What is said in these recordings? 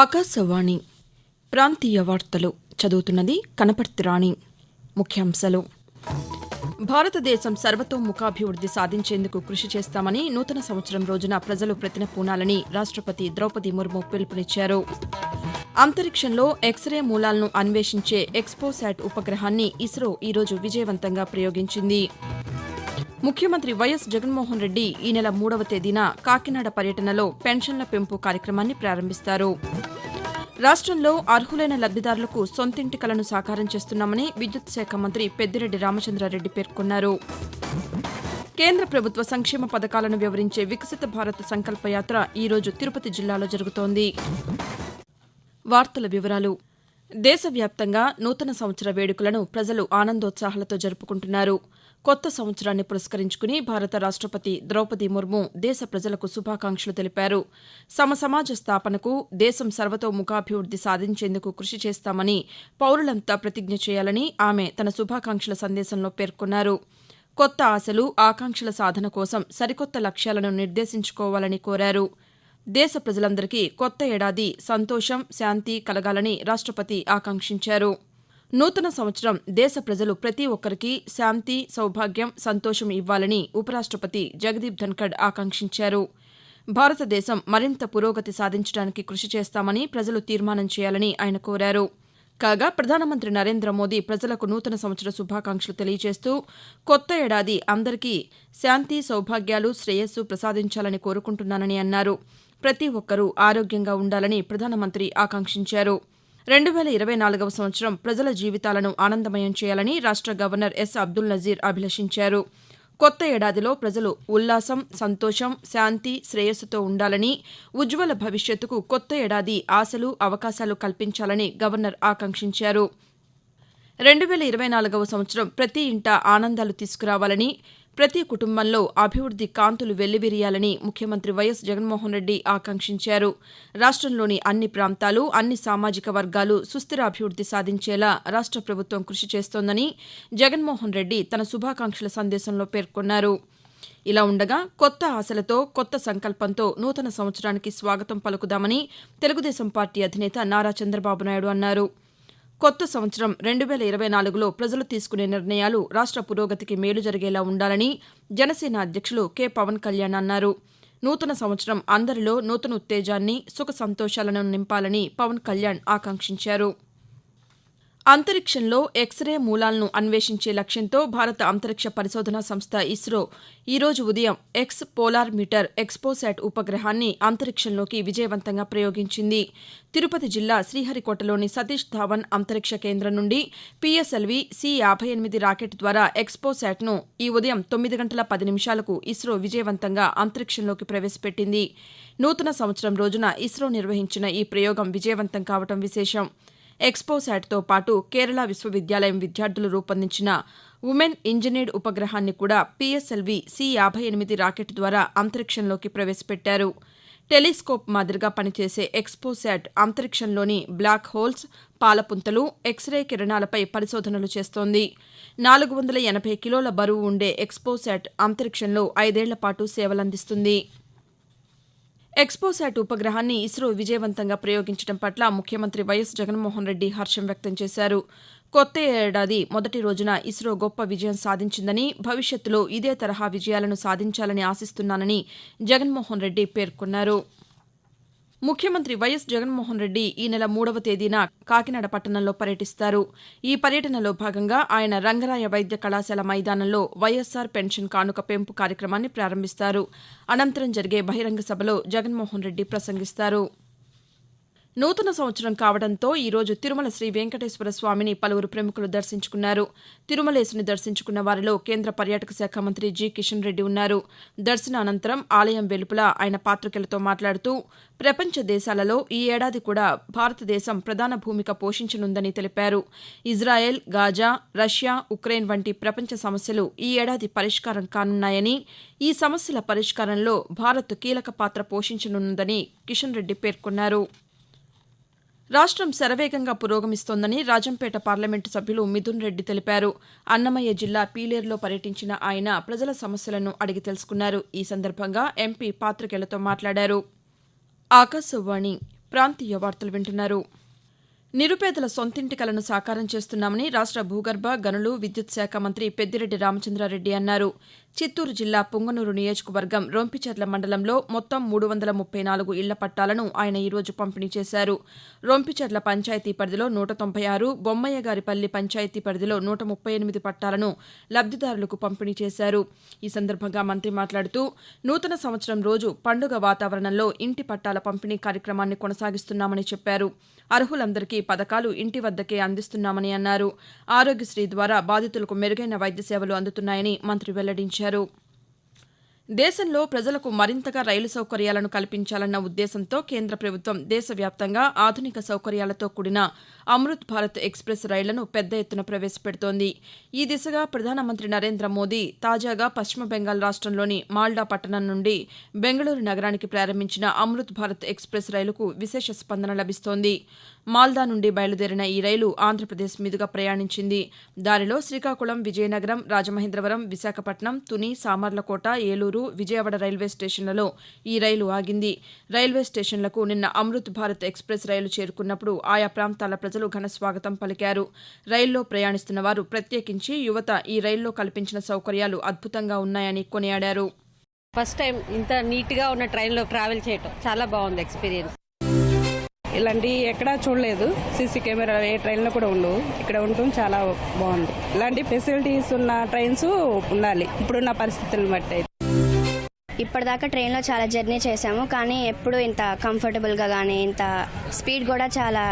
ఆకాశవాణి ప్రాంతీయ వార్తలు చదువుతున్నది కనపర్తి రాణి. ముఖ్యాంశాలు. భారతదేశం సర్వతోముఖాభివృద్ది సాధించేందుకు కృషి చేస్తామని నూతన సంవత్సరం రోజున ప్రజలు ప్రతినపూనాలని రాష్టపతి ద్రౌపది ముర్ము పిలుపునిచ్చారు. అంతరిక్షంలో ఎక్స్రే మూలాలను అన్వేషించే ఎక్స్పోశాట్ ఉపగ్రహాన్ని ఇస్రో ఈరోజు విజయవంతంగా ప్రయోగించింది. ముఖ్యమంత్రి వైఎస్ జగన్మోహన్ రెడ్డి ఈ నెల మూడవ తేదీన కాకినాడ పర్యటనలో పెన్షన్ల పెంపు కార్యక్రమాన్ని ప్రారంభిస్తారు. రాష్టంలో అర్హులైన లబ్దిదారులకు సొంతింటి కలను సాకారం చేస్తున్నామని విద్యుత్ శాఖ మంత్రి పెద్దిరెడ్డి రామచంద్రారెడ్డి పేర్కొన్నారు. కేంద్ర ప్రభుత్వ సంక్షేమ పథకాలను వివరించే వికసిత భారత్ సంకల్పయాత్ర ఈరోజు తిరుపతి జిల్లాలో జరుగుతోంది. వార్తల వివరాలు. దేశవ్యాప్తంగా నూతన సంవత్సర వేడుకలను ప్రజలు ఆనందోత్సాహాలతో జరుపుకుంటున్నారు. కొత్త సంవత్సరాన్ని పురస్కరించుకుని భారత రాష్టపతి ద్రౌపది ముర్ము దేశ ప్రజలకు శుభాకాంక్షలు తెలిపారు. సమ సమాజ స్థాపనకు దేశం సర్వతోముఖాభివృద్ది సాధించేందుకు కృషి చేస్తామని పౌరులంతా ప్రతిజ్ఞ చేయాలని ఆమె తన శుభాకాంక్షల సందేశంలో పేర్కొన్నారు. కొత్త ఆశలు ఆకాంక్షల సాధన కోసం సరికొత్త లక్ష్యాలను నిర్దేశించుకోవాలని కోరారు. దేశ ప్రజలందరికీ కొత్త ఏడాది సంతోషం శాంతి కలగాలని రాష్టపతి ఆకాంక్షించారు. నూతన సంవత్సరం దేశ ప్రజలు ప్రతి ఒక్కరికి శాంతి సౌభాగ్యం సంతోషం ఇవ్వాలని ఉపరాష్టపతి జగదీప్ ధన్కడ్ ఆకాంక్షించారు. భారతదేశం మరింత పురోగతి సాధించడానికి కృషి చేస్తామని ప్రజలు తీర్మానం చేయాలని ఆయన కోరారు. కాగా ప్రధానమంత్రి నరేంద్ర మోదీ ప్రజలకు నూతన సంవత్సర శుభాకాంక్షలు తెలియజేస్తూ కొత్త ఏడాది అందరికీ శాంతి సౌభాగ్యాలు శ్రేయస్సు ప్రసాదించాలని కోరుకుంటున్నానని అన్నారు. ప్రతి ఒక్కరూ ఆరోగ్యంగా ఉండాలని ప్రధానమంత్రి ఆకాంక్షించారు. రెండు వేల ఇరవై నాలుగవ సంవత్సరం ప్రజల జీవితాలను ఆనందమయం చేయాలని రాష్ట గవర్నర్ ఎస్ అబ్దుల్ నజీర్ అభిలషించారు. కొత్త ఏడాదిలో ప్రజలు ఉల్లాసం సంతోషం శాంతి శ్రేయస్సుతో ఉండాలని ఉజ్వల భవిష్యత్తుకు కొత్త ఏడాది ఆశలు అవకాశాలు కల్పించాలని గవర్నర్ ఆకాంక్షించారు. రెండు వేల ఇరవై నాలుగవ సంవత్సరం ప్రతి ఇంట ఆనందాలు తీసుకురావాలని ప్రతి కుటుంబంలో అభివృద్ది కాంతులు వెల్లివిరియాలని ముఖ్యమంత్రి వైఎస్ జగన్మోహన్ రెడ్డి ఆకాంక్షించారు. రాష్టంలోని అన్ని ప్రాంతాలు అన్ని సామాజిక వర్గాలు సుస్థిర అభివృద్ది సాధించేలా రాష్ట ప్రభుత్వం కృషి చేస్తోందని జగన్మోహన్ రెడ్డి తన శుభాకాంక్షల సందేశంలో పేర్కొన్నారు. ఇలా ఉండగా కొత్త ఆశలతో కొత్త సంకల్పంతో నూతన సంవత్సరానికి స్వాగతం పలుకుదామని తెలుగుదేశం పార్టీ అధినేత నారా చంద్రబాబు నాయుడు అన్నారు. కొత్త సంవత్సరం రెండు వేల ఇరవై నాలుగులో ప్రజలు తీసుకునే నిర్ణయాలు రాష్ట పురోగతికి మేలు జరిగేలా ఉండాలని జనసేన అధ్యక్షులు కె పవన్ కళ్యాణ్ అన్నారు. నూతన సంవత్సరం అందరిలో నూతన ఉత్తేజాన్ని సుఖ సంతోషాలను నింపాలని పవన్ కళ్యాణ్ ఆకాంక్షించారు. అంతరిక్షంలో ఎక్స్రే మూలాలను అన్వేషించే లక్ష్యంతో భారత అంతరిక్ష పరిశోధనా సంస్థ ఇస్రో ఈ రోజు ఉదయం ఎక్స్ పోలార్ మీటర్ ఎక్స్పోశాట్ ఉపగ్రహాన్ని అంతరిక్షంలోకి విజయవంతంగా ప్రయోగించింది. తిరుపతి జిల్లా శ్రీహరికోటలోని సతీష్ ధావన్ అంతరిక్ష కేంద్రం నుండి పిఎస్ఎల్వి సి యాభై ఎనిమిది రాకెట్ ద్వారా ఎక్స్పోశాట్ను ఈ ఉదయం తొమ్మిది గంటల పది నిమిషాలకు ఇస్రో విజయవంతంగా అంతరిక్షంలోకి ప్రవేశపెట్టింది. నూతన సంవత్సరం రోజున ఇస్రో నిర్వహించిన ఈ ప్రయోగం విజయవంతం కావటం విశేషం. ఎక్స్పోశాట్తో పాటు కేరళ విశ్వవిద్యాలయం విద్యార్థులు రూపొందించిన ఉమెన్ ఇంజనీర్డ్ ఉపగ్రహాన్ని కూడా పిఎస్ఎల్వి సి యాభై ఎనిమిది రాకెట్ ద్వారా అంతరిక్షంలోకి ప్రవేశపెట్టారు. టెలిస్కోప్ మాదిరిగా పనిచేసే ఎక్స్పోశాట్ అంతరిక్షంలోని బ్లాక్ హోల్స్ పాలపుంతలు ఎక్స్రే కిరణాలపై పరిశోధనలు చేస్తోంది. నాలుగు వందల ఎనభై కిలోల బరువు ఉండే ఎక్స్పోశాట్ అంతరిక్షంలో ఐదేళ్ళ పాటు సేవలందిస్తుంది. ఎక్స్పోశాట్ ఉపగ్రహాన్ని ఇస్రో విజయవంతంగా ప్రయోగించడం పట్ల ముఖ్యమంత్రి వైఎస్ జగన్మోహన్ రెడ్డి హర్షం వ్యక్తం చేశారు. కొత్త ఏడాది మొదటి రోజున ఇస్రో గొప్ప విజయం సాధించిందని భవిష్యత్తులో ఇదే తరహా విజయాలను సాధించాలని ఆశిస్తున్నానని జగన్మోహన్ రెడ్డి పేర్కొన్నారు. ముఖ్యమంత్రి వైఎస్ జగన్మోహన్ రెడ్డి ఈ నెల మూడవ తేదీన కాకినాడ పట్టణంలో పర్యటిస్తారు. ఈ పర్యటనలో భాగంగా ఆయన రంగరాయ వైద్య కళాశాల మైదానంలో వైఎస్సార్ పెన్షన్ కానుక పెంపు కార్యక్రమాన్ని ప్రారంభిస్తారు. అనంతరం జరిగే బహిరంగ సభలో జగన్మోహన్ రెడ్డి ప్రసంగిస్తారు. నూతన సంవత్సరం కావడంతో ఈరోజు తిరుమల శ్రీ వెంకటేశ్వర స్వామిని పలువురు ప్రముఖులు దర్శించుకున్నారు. తిరుమలేసుని దర్శించుకున్న వారిలో కేంద్ర పర్యాటక శాఖ మంత్రి జి. కిషన్ రెడ్డి ఉన్నారు. దర్శన అనంతరం ఆలయం వెలుపల ఆయన పాతికేయులతో మాట్లాడుతూ ప్రపంచ దేశాలలో ఈ ఏడాది కూడా భారతదేశం ప్రధాన భూమిక పోషించనుందని తెలిపారు. ఇజ్రాయెల్ గాజా రష్యా ఉక్రెయిన్ వంటి ప్రపంచ సమస్యలు ఈ ఏడాది పరిష్కారం కానున్నాయని ఈ సమస్యల పరిష్కారంలో భారత్ కీలక పాత్ర పోషించనున్నదని కిషన్ రెడ్డి పేర్కొన్నారు. రాష్ట్రం శరవేగంగా పురోగమిస్తోందని రాజంపేట పార్లమెంటు సభ్యులు మిథున్ రెడ్డి తెలిపారు. అన్నమయ్య జిల్లా పీలేరులో పర్యటించిన ఆయన ప్రజల సమస్యలను అడిగి తెలుసుకున్నారు. ఈ సందర్భంగా ఎంపీ పాతికేయులతో మాట్లాడారు. ఆకాశవాణి ప్రాంతీయ వార్తలు వింటున్నారు. నిరుపేదల సొంతింటి కలను సాకారం చేస్తున్నామని రాష్ట్ర భూగర్భ గనులు విద్యుత్ శాఖ మంత్రి పెద్దిరెడ్డి రామచంద్రారెడ్డి అన్నారు. చిత్తూరు జిల్లా పుంగనూరు నియోజకవర్గం రొంపిచెర్ల మండలంలో మొత్తం మూడు వందల ముప్పై నాలుగు ఇళ్ళ పట్టాలను ఆయన ఈరోజు పంపిణీ చేశారు. రొంపిచెర్ల పంచాయతీ పరిధిలో నూట తొంభై ఆరు బొమ్మయ్యగారిపల్లి పంచాయతీ పరిధిలో నూట ముప్పై ఎనిమిది పట్టాలను లబ్దిదారులకు పంపిణీ చేశారు. ఈ సందర్భంగా మంత్రి మాట్లాడుతూ నూతన సంవత్సరం రోజు పండుగ వాతావరణంలో ఇంటి పట్టాల పంపిణీ కార్యక్రమాన్ని కొనసాగిస్తున్నామని చెప్పారు. అర్హులందరికీ పథకాలు ఇంటి వద్దకే అందిస్తున్నామని అన్నారు. ఆరోగ్యశ్రీ ద్వారా బాధితులకు మెరుగైన వైద్య సేవలు అందుతున్నాయని మంత్రి వెల్లడించారు. దేశంలో ప్రజలకు మరింతగా రైలు సౌకర్యాలను కల్పించాలన్న ఉద్దేశంతో కేంద్ర ప్రభుత్వం దేశవ్యాప్తంగా ఆధునిక సౌకర్యాలతో కూడిన అమృత్ భారత్ ఎక్స్ప్రెస్ రైళ్ళను పెద్ద ఎత్తున ప్రవేశపెడుతోంది. ఈ దిశగా ప్రధానమంత్రి నరేంద్ర మోదీ తాజాగా పశ్చిమ బెంగాల్ రాష్ట్రంలోని మాల్డా పట్టణం నుండి బెంగళూరు నగరానికి ప్రారంభించిన అమృత్ భారత్ ఎక్స్ప్రెస్ రైలుకు విశేష స్పందన లభిస్తోంది. మాల్దా నుండి బయలుదేరిన ఈ రైలు ఆంధ్రప్రదేశ్ మీదుగా ప్రయాణించింది. దారిలో శ్రీకాకుళం విజయనగరం రాజమహేంద్రవరం విశాఖపట్నం తుని సామర్లకోట ఏలూరు విజయవాడ రైల్వే స్టేషన్లలో ఈ రైలు ఆగింది. రైల్వే స్టేషన్లకు నిన్న అమృత్ భారత్ ఎక్స్ప్రెస్ రైలు చేరుకున్నప్పుడు ఆయా ప్రాంతాల ప్రజలు ఘన స్వాగతం పలికారు. రైల్లో ప్రయాణిస్తున్న వారు ప్రత్యేకించి యువత ఈ రైల్లో కల్పించిన సౌకర్యాలు అద్భుతంగా ఉన్నాయని కొనియాడారు. ఫస్ట్ టైం ఇంత నీట్గా ఉన్న ట్రైన్లో ట్రావెల్ చేయటం చాలా బాగుంది ఎక్స్పీరియన్స్ ఇలాంటి ఎక్కడా చూడలేదు. సీసీ కెమెరా ఏ ట్రైన్లో కూడా ఉండవు. ఇక్కడ ఉండటం చాలా బాగుంది. ఇలాంటి ఫెసిలిటీస్ ఉన్న ట్రైన్స్ ఉండాలి. ఇప్పుడున్న పరిస్థితులను బట్టి అయితే. ఇప్పటిదాకా ట్రైన్లో చాలా జర్నీ చేశాము. కానీ ఎప్పుడు ఇంత కంఫర్టబుల్గా కానీ ఇంత స్పీడ్ కూడా చాలా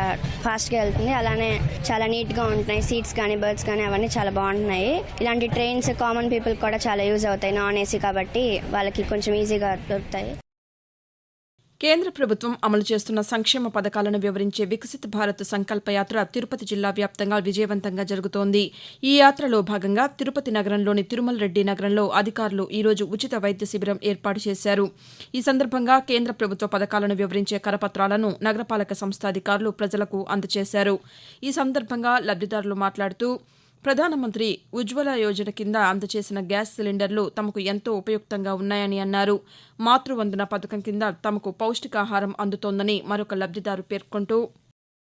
ఫాస్ట్గా వెళ్తుంది. అలానే చాలా నీట్గా ఉంటున్నాయి. సీట్స్ కానీ బర్డ్స్ కానీ అవన్నీ చాలా బాగుంటున్నాయి. ఇలాంటి ట్రైన్స్ కామన్ పీపుల్ కూడా చాలా యూజ్ అవుతాయి. నాన్ ఏసీ కాబట్టి వాళ్ళకి కొంచెం ఈజీగా దొరుకుతాయి. కేంద్ర ప్రభుత్వం అమలు చేస్తున్న సంక్షేమ పథకాలను వివరించే వికసిత్ భారత్ సంకల్ప యాత్ర తిరుపతి జిల్లా వ్యాప్తంగా విజయవంతంగా జరుగుతోంది. ఈ యాత్రలో భాగంగా తిరుపతి నగరంలోని తిరుమల రెడ్డి నగరంలో అధికారులు ఈరోజు ఉచిత వైద్య శిబిరం ఏర్పాటు చేశారు. ఈ సందర్భంగా కేంద్ర ప్రభుత్వ పథకాలను వివరించే కరపత్రాలను నగరపాలక సంస్థ అధికారులు ప్రజలకు అందజేశారు ఈ సందర్భంగా లబ్దిదారులు మాట్లాడుతూ ప్రధానమంత్రి ఉజ్వల యోజన కింద అందజేసిన గ్యాస్ సిలిండర్లు తమకు ఎంతో ఉపయుక్తంగా ఉన్నాయని అన్నారు. మాతృవందన పథకం కింద తమకు పౌష్టికాహారం అందుతోందని మరొక లబ్దిదారు పేర్కొంటూ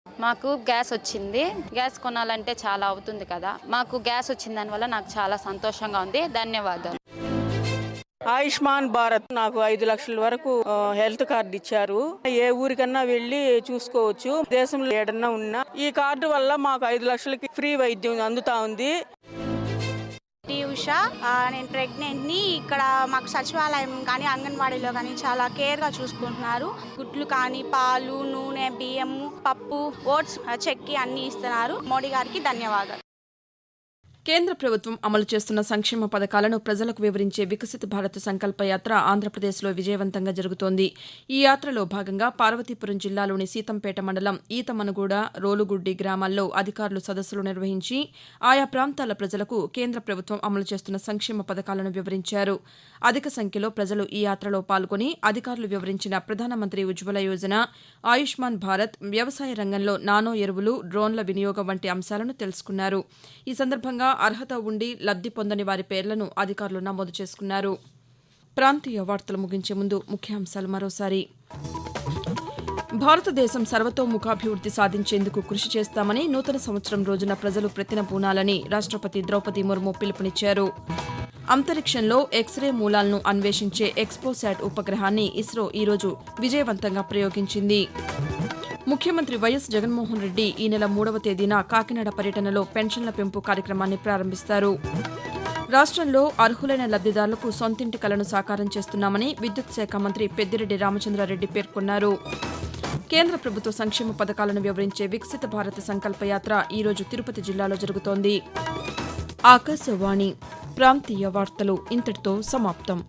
మాకు గ్యాస్ వచ్చింది. గ్యాస్ కొనాలంటే చాలా అవుతుంది కదా. మాకు గ్యాస్ వచ్చిన దానివల్ల నాకు చాలా సంతోషంగా ఉంది. ధన్యవాదాలు. ఆయుష్మాన్ భారత్ నాకు ఐదు లక్షల వరకు హెల్త్ కార్డు ఇచ్చారు. ఏ ఊరికన్నా వెళ్ళి చూసుకోవచ్చు. దేశంలో ఏడన్నా ఉన్నా ఈ కార్డు వల్ల మాకు ఐదు లక్షలకి ఫ్రీ వైద్యం అందుతా ఉంది. టీ ఉషా నేను ప్రెగ్నెంట్ని ఇక్కడ మాకు సచివాలయం కానీ అంగన్వాడీలో కానీ చాలా కేర్గా చూసుకుంటున్నారు. గుడ్లు కానీ పాలు నూనె బియ్యము పప్పు ఓట్స్ చెక్కి అన్నీ ఇస్తున్నారు. మోడీ గారికి ధన్యవాదాలు. కేంద్ర ప్రభుత్వం అమలు చేస్తున్న సంక్షేమ పథకాలను ప్రజలకు వివరించే వికసిత్ భారత్ సంకల్ప యాత్ర ఆంధ్రప్రదేశ్లో విజయవంతంగా జరుగుతోంది. ఈ యాత్రలో భాగంగా పార్వతీపురం జిల్లాలోని సీతంపేట మండలం ఈతమనుగూడ రోలుగుడ్డి గ్రామాల్లో అధికారులు సదస్సులు నిర్వహించి ఆయా ప్రాంతాల ప్రజలకు కేంద్ర ప్రభుత్వం అమలు చేస్తున్న సంక్షేమ పథకాలను వివరించారు. అధిక సంఖ్యలో ప్రజలు ఈ యాత్రలో పాల్గొని అధికారులు వివరించిన ప్రధానమంత్రి ఉజ్వల యోజన ఆయుష్మాన్ భారత్ వ్యవసాయ రంగంలో నానో ఎరువులు డ్రోన్ల వినియోగం వంటి అంశాలను తెలుసుకున్నారు. ఈ సందర్భంగా అర్హత ఉండి లబ్ధి పొందని వారి పేర్లను అధికారులు నమోదు చేసుకున్నారు. ప్రాంతీయ వార్తలు ముగించే ముందు ముఖ్యాంశాలు మరోసారి. భారతదేశం సర్వతోముఖాభివృద్ది సాధించేందుకు కృషి చేస్తామని నూతన సంవత్సరం రోజున ప్రజలు ప్రతినపూనాలని రాష్ట్రపతి ద్రౌపది ముర్ము పిలుపునిచ్చారు. అంతరిక్షంలో ఎక్స్రే మూలాలను అన్వేషించే ఎక్స్పోశాట్ ఉపగ్రహాన్ని ఇస్రో ఈరోజు విజయవంతంగా ప్రయోగించింది. ముఖ్యమంత్రి వైఎస్ జగన్మోహన్ రెడ్డి ఈ నెల మూడవ తేదీన కాకినాడ పర్యటనలో పెన్షన్ల పెంపు కార్యక్రమాన్ని ప్రారంభిస్తారు. రాష్ట్రంలో అర్హులైన లబ్దిదారులకు సొంతింటి కలను సాకారం చేస్తున్నామని విద్యుత్ శాఖ మంత్రి పెద్దిరెడ్డి రామచంద్రారెడ్డి పేర్కొన్నారు. కేంద్ర ప్రభుత్వ సంక్షేమ పథకాలను వివరించే వికసిత భారత సంకల్పయాత్ర ఈరోజు తిరుపతి జిల్లాలో జరుగుతోంది. ఆకాశవాణి ప్రాంతీయ వార్తలు ఇంతటితో సమాప్తం.